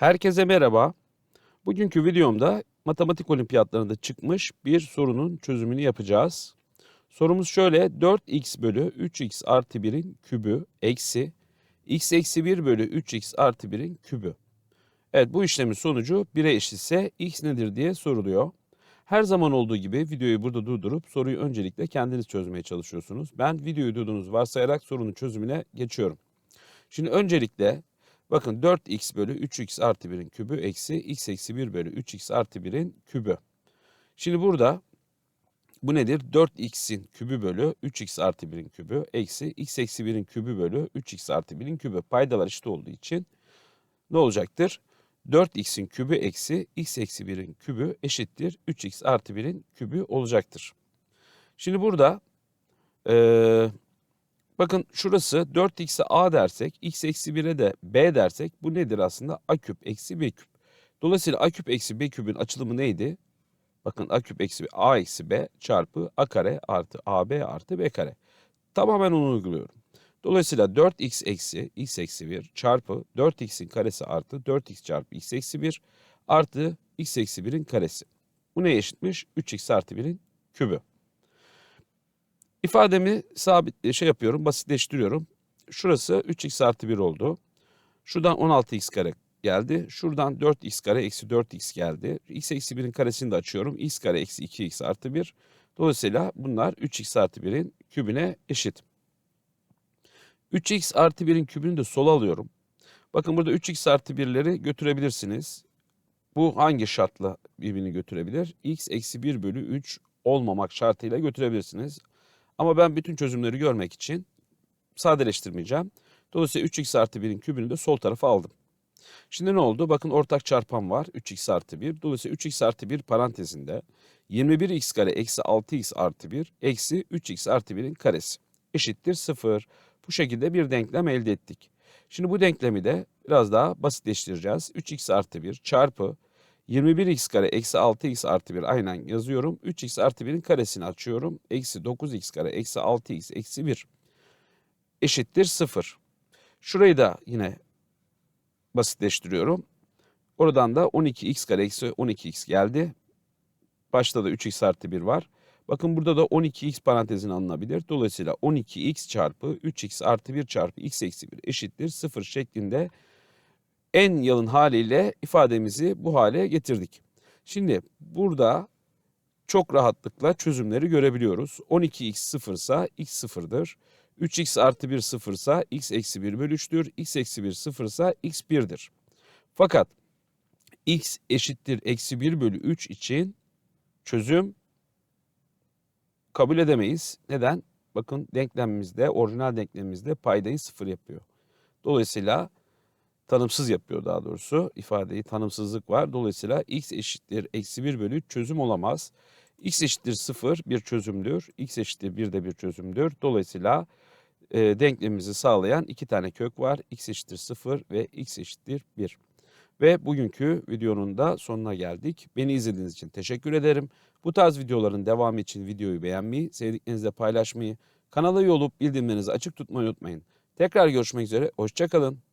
Herkese merhaba. Bugünkü videomda matematik olimpiyatlarında çıkmış bir sorunun çözümünü yapacağız. Sorumuz şöyle 4x bölü 3x artı 1'in kübü eksi x eksi 1 bölü 3x artı 1'in kübü. Evet bu işlemin sonucu 1'e eşitse x nedir diye soruluyor. Her zaman olduğu gibi videoyu burada durdurup soruyu öncelikle kendiniz çözmeye çalışıyorsunuz. Ben videoyu durduğunuzu varsayarak sorunun çözümüne geçiyorum. Şimdi öncelikle bakın 4x bölü 3x artı 1'in kübü eksi x eksi 1 bölü 3x artı 1'in kübü. Şimdi burada bu nedir? 4x'in kübü bölü 3x artı 1'in kübü eksi x eksi 1'in kübü bölü 3x artı 1'in kübü. Paydalar eşit olduğu için ne olacaktır? 4x'in kübü eksi x eksi 1'in kübü eşittir 3x artı 1'in kübü olacaktır. Şimdi burada eee, bakın şurası 4x'e a dersek x eksi 1'e de b dersek bu nedir aslında? a küp eksi b küp. Dolayısıyla a küp eksi b küpün açılımı neydi? Bakın a küp eksi a eksi b çarpı a kare artı ab artı b kare. Tamamen onu uyguluyorum. Dolayısıyla 4x eksi x eksi 1 çarpı 4x'in karesi artı 4x çarpı x eksi 1 artı x eksi 1'in karesi. Bu neye eşitmiş? 3x artı 1'in kübü. İfademi sabit şey yapıyorum, basitleştiriyorum. Şurası 3x artı 1 oldu. Şuradan 16x kare geldi. Şuradan 4x kare eksi 4x geldi. x eksi 1'in karesini de açıyorum. x kare eksi 2x artı 1. Dolayısıyla bunlar 3x artı 1'in kübüne eşit. 3x artı 1'in kübünü de sola alıyorum. Bakın burada 3x artı 1'leri götürebilirsiniz. Bu hangi şartla birbirini götürebilir? x eksi 1 bölü 3 olmamak şartıyla götürebilirsiniz. Ama ben bütün çözümleri görmek için sadeleştirmeyeceğim. Dolayısıyla 3x artı 1'in kübünü de sol tarafa aldım. Şimdi ne oldu? Bakın ortak çarpan var 3x artı 1. Dolayısıyla 3x artı 1 parantezinde 21x kare eksi 6x artı 1 eksi 3x artı 1'in karesi eşittir 0. Bu şekilde bir denklem elde ettik. Şimdi bu denklemi de biraz daha basitleştireceğiz. 3x artı 1 çarpı 21x kare eksi 6x artı 1 aynen yazıyorum. 3x artı 1'in karesini açıyorum. Eksi 9x kare eksi 6x eksi 1 eşittir 0. Şurayı da yine basitleştiriyorum. Oradan da 12x kare eksi 12x geldi. Başta da 3x artı 1 var. Bakın burada da 12x parantezine alınabilir. Dolayısıyla 12x çarpı 3x artı 1 çarpı x eksi 1 eşittir 0 şeklinde en yalın haliyle ifademizi bu hale getirdik. Şimdi burada çok rahatlıkla çözümleri görebiliyoruz. 12x sıfırsa x sıfırdır. 3x artı 1 sıfırsa x eksi 1 bölü 3'tür. x eksi 1 sıfırsa x 1'dir. Fakat x eşittir eksi 1 bölü 3 için çözüm kabul edemeyiz. Neden? Bakın denklemimizde, orijinal denklemimizde paydayı sıfır yapıyor. Dolayısıyla tanımsız yapıyor daha doğrusu. ifadeyi tanımsızlık var. Dolayısıyla x eşittir eksi 1 bölü 3 çözüm olamaz. x eşittir 0 bir çözümdür. x eşittir 1 de bir çözümdür. Dolayısıyla e, denklemimizi sağlayan iki tane kök var. x eşittir 0 ve x eşittir 1. Ve bugünkü videonun da sonuna geldik. Beni izlediğiniz için teşekkür ederim. Bu tarz videoların devamı için videoyu beğenmeyi, sevdiklerinizle paylaşmayı, kanala üye olup bildirimlerinizi açık tutmayı unutmayın. Tekrar görüşmek üzere, hoşçakalın.